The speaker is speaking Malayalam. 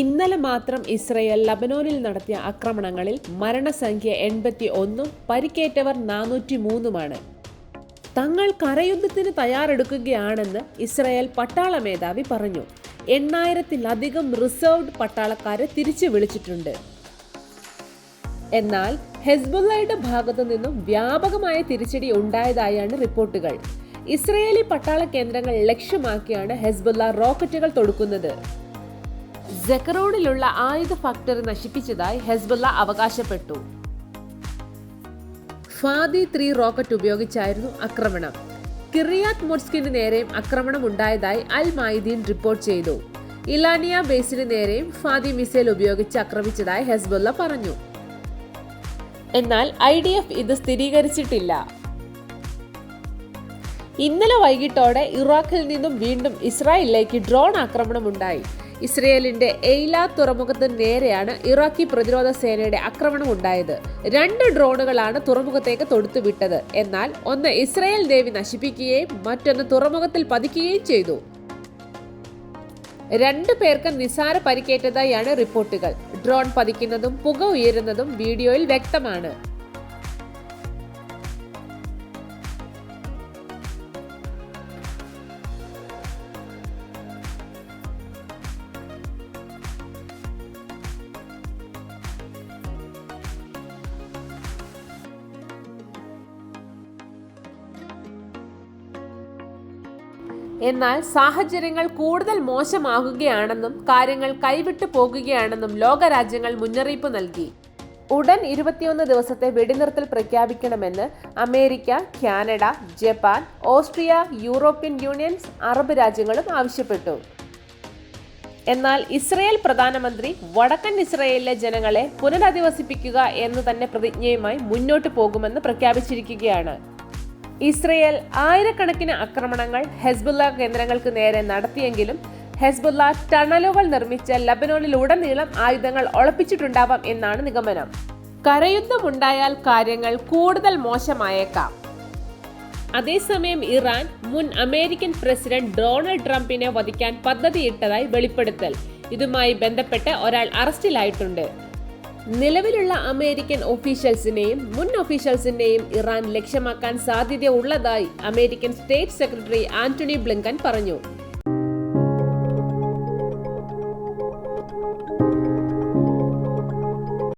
ഇന്നലെ മാത്രം ഇസ്രയേൽ ലബനോനിൽ നടത്തിയ ആക്രമണങ്ങളിൽ മരണസംഖ്യ എൺപത്തി ഒന്നും പരിക്കേറ്റവർ നാനൂറ്റി മൂന്നുമാണ് തങ്ങൾ കരയുദ്ധത്തിന് തയ്യാറെടുക്കുകയാണെന്ന് ഇസ്രയേൽ പട്ടാള മേധാവി പറഞ്ഞു. എണ്ണായിരത്തിലധികം റിസർവ്ഡ് പട്ടാളക്കാരെ തിരിച്ചു വിളിച്ചിട്ടുണ്ട്. എന്നാൽ ഹെസ്ബുള്ളയുടെ ഭാഗത്തു നിന്നും വ്യാപകമായ തിരിച്ചടി ഉണ്ടായതായാണ് റിപ്പോർട്ടുകൾ. ഇസ്രയേലി പട്ടാള കേന്ദ്രങ്ങൾ ലക്ഷ്യമാക്കിയാണ് ഹെസ്ബുള്ള റോക്കറ്റുകൾ തൊടുക്കുന്നത്. ജക്കറോണിലുള്ള ആയുധ ഫാക്ടറി നശിപ്പിച്ചതായി ഹെസ്ബുള്ള അവകാശപ്പെട്ടു. ഫാദി ത്രീ റോക്കറ്റ് ഉപയോഗിച്ചായിരുന്നു ആക്രമണം. കിറിയാത്ത് മൊഡ്സ്കിന് നേരെയും ആക്രമണം ഉണ്ടായതായി അൽ മായിദീൻ റിപ്പോർട്ട് ചെയ്തു. ഇലാനിയ ബേസിന് നേരെയും ഫാദി മിസൈൽ ഉപയോഗിച്ച് ആക്രമിച്ചതായി ഹെസ്ബുള്ള പറഞ്ഞു. എന്നാൽ ഐ ഇത് സ്ഥിരീകരിച്ചിട്ടില്ല. ഇന്നലെ വൈകിട്ടോടെ ഇറാഖിൽ നിന്നും വീണ്ടും ഇസ്രായേലിലേക്ക് ഡ്രോൺ ആക്രമണം ഉണ്ടായി ഇസ്രയേലിന്റെ എയ്ല തുറമുഖത്തിന് നേരെയാണ് ഇറാഖി പ്രതിരോധ സേനയുടെ ആക്രമണം ഉണ്ടായത് രണ്ട് ഡ്രോണുകളാണ് തുറമുഖത്തേക്ക് തൊടുത്തുവിട്ടത്. എന്നാൽ ഒന്ന് ഇസ്രയേൽ ദേവി നശിപ്പിക്കുകയും മറ്റൊന്ന് തുറമുഖത്തിൽ പതിക്കുകയും ചെയ്തു. രണ്ടു പേർക്ക് നിസാര പരിക്കേറ്റതായാണ് റിപ്പോർട്ടുകൾ. ഡ്രോൺ പതിക്കുന്നതും പുക ഉയരുന്നതും വീഡിയോയിൽ വ്യക്തമാണ്. എന്നാൽ സാഹചര്യങ്ങൾ കൂടുതൽ മോശമാകുകയാണെന്നും കാര്യങ്ങൾ കൈവിട്ടു പോകുകയാണെന്നും ലോകരാജ്യങ്ങൾ മുന്നറിയിപ്പ് നൽകി. ഉടൻ ഇരുപത്തിയൊന്ന് ദിവസത്തെ വെടിനിർത്തൽ പ്രഖ്യാപിക്കണമെന്ന് America Canada Japan Austria European unions Arab രാജ്യങ്ങളും ആവശ്യപ്പെട്ടു. എന്നാൽ ഇസ്രയേൽ പ്രധാനമന്ത്രി വടക്കൻ ഇസ്രയേലിലെ ജനങ്ങളെ പുനരധിവസിപ്പിക്കുക എന്ന് തന്നെ പ്രതിജ്ഞയുമായി മുന്നോട്ട് പോകുമെന്ന് പ്രഖ്യാപിച്ചിരിക്കുകയാണ്. ഇസ്രയേൽ ആയിരക്കണക്കിന് ആക്രമണങ്ങൾ ഹെസ്ബുല്ല കേന്ദ്രങ്ങൾക്ക് നേരെ നടത്തിയെങ്കിലും ഹെസ്ബുല്ല ടണലുകൾ നിർമ്മിച്ച ലബനോണിലുടനീളം ആയുധങ്ങൾ ഒളപ്പിച്ചിട്ടുണ്ടാവാം എന്നാണ് നിഗമനം. കരയുദ്ധമുണ്ടായാൽ കാര്യങ്ങൾ കൂടുതൽ മോശമായേക്കാം. അതേസമയം ഇറാൻ മുൻ അമേരിക്കൻ പ്രസിഡന്റ് ഡൊണാൾഡ് ട്രംപിനെ വധിക്കാൻ പദ്ധതിയിട്ടതായി വെളിപ്പെടുത്തൽ. ഇതുമായി ബന്ധപ്പെട്ട് ഒരാൾ അറസ്റ്റിലായിട്ടുണ്ട്. നിലവിലുള്ള അമേരിക്കൻ ഒഫീഷ്യൽസിനെയും മുൻ ഒഫീഷ്യൽസിനെയും ഇറാൻ ലക്ഷ്യമാക്കാൻ സാധ്യത ഉള്ളതായി American state secretary Antony Blinken പറഞ്ഞു.